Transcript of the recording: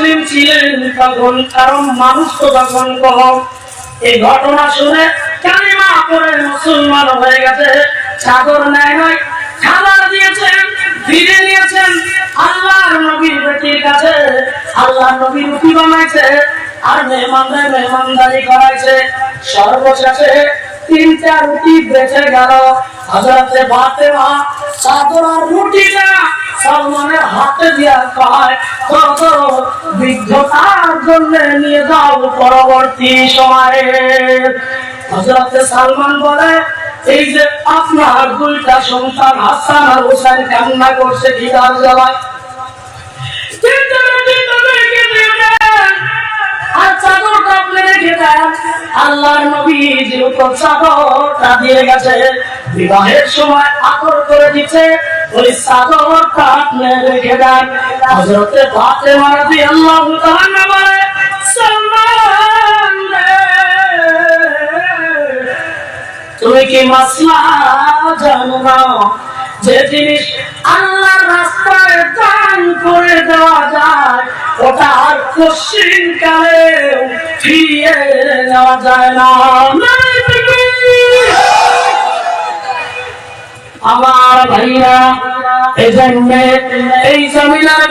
মুসলিম ছিলেন তখন, কারণ মানুষ তো তখন কম এই ঘটনা শুনে কালিমা মুসলমান হয়ে গেছে। চাদর নেয় নয় খাবার দিয়েছেন ফিরে নিয়েছেন আল্লাহর নবীর কাছে। রুটি বানাইছে, আর মেহমানদের মেহমানদারি করাইছে। সর্বশেষে তিনটা রুটি বেঁচে গেল। বাতে মা চাদর আর রুটিটা হাতে দিয়া কয় কত বিদ্ধতার জন্য নিয়ে যাও পরবর্তী সময়ে। সালমান বলে, এই যে আপনার দুইটা সন্তান হাসান আর হোসেন কান্না করছে খিদার জ্বালায়। আল্লাহর চাদরটা দিয়ে গেছে, বিবাহের সময় আকর করে দিচ্ছে আল্লাহ তুমি কি মাসলা জানো যে জিনিস আল্লাহর রাস্তায় দান করে দেওয়া যায়, ওটা আর কালে ফিরিয়ে নেওয়া যায় না। আমার ভাইয়া এই জন্য এই জমিনের